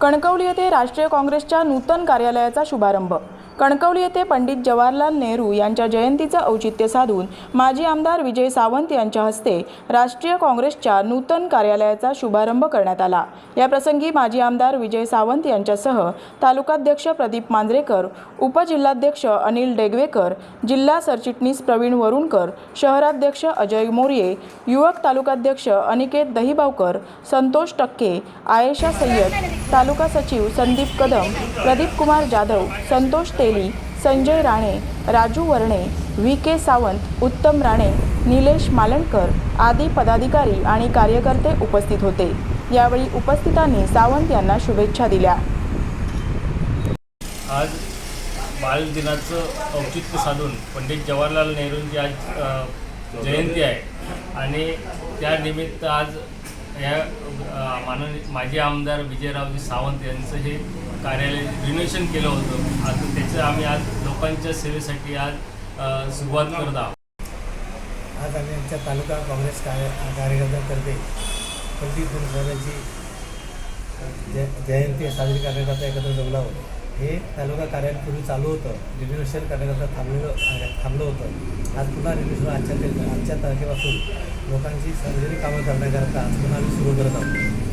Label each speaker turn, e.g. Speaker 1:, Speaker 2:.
Speaker 1: कणकवली येथे राष्ट्रीय काँग्रेसच्या नूतन कार्यालयाचा शुभारंभ. कणकवली येथे पंडित जवाहरलाल नेहरू यांच्या जयंतीचं औचित्य साधून माजी आमदार विजय सावंत यांच्या हस्ते राष्ट्रीय काँग्रेसच्या नूतन कार्यालयाचा शुभारंभ करण्यात आला. याप्रसंगी माजी आमदार विजय सावंत यांच्यासह तालुकाध्यक्ष प्रदीप मांजरेकर उपजिल्हाध्यक्ष अनिल डेगवेकर जिल्हा सरचिटणीस प्रवीण वरुणकर शहराध्यक्ष अजय मोरये युवक तालुकाध्यक्ष अनिकेत दहिबावकर संतोष टक्के आयेशा सय्यद तालुका सचिव संदीप कदम प्रदीप कुमार जाधव संतोष ते तेली संजय राणे राजू वर्णे व्ही. के. सावंत उत्तम राणे निलेश मालणकर आदी पदाधिकारी आणि कार्यकर्ते उपस्थित होते. यावेळी उपस्थितांनी सावंत यांना शुभेच्छा दिल्या.
Speaker 2: आज बालदिनाचं औचित्य साधून पंडित जवाहरलाल नेहरूंची आज जयंती आहे. आणि त्यानिमित्त आज या अ, माननीय माजी आमदार विजयरावजी सावंत यांचं हे कार्यालय रिनोव्हेशन केलं होतं. आता त्याचं आम्ही आज लोकांच्या सेवेसाठी आज सुरुवात करत आहोत.
Speaker 3: आज आम्ही आमच्या तालुका काँग्रेस कार्य कार्यकर्त्यांतर्फे पंडित गुरुसाहेबांची जय जयंती साजरी करण्याकरता एकत्र जमला होतो. हे तालुका कार्यालयापूर्वी चालू होतं. रिन्युएशन करण्याकरता थांबलेलं थांबलं होतं. आज पुन्हा रिन्युएशन आजच्या आजच्या तारखेपासून लोकांची सर्जरी कामं करण्याकरता आज पुन्हा आम्ही सुरू करत आहोत.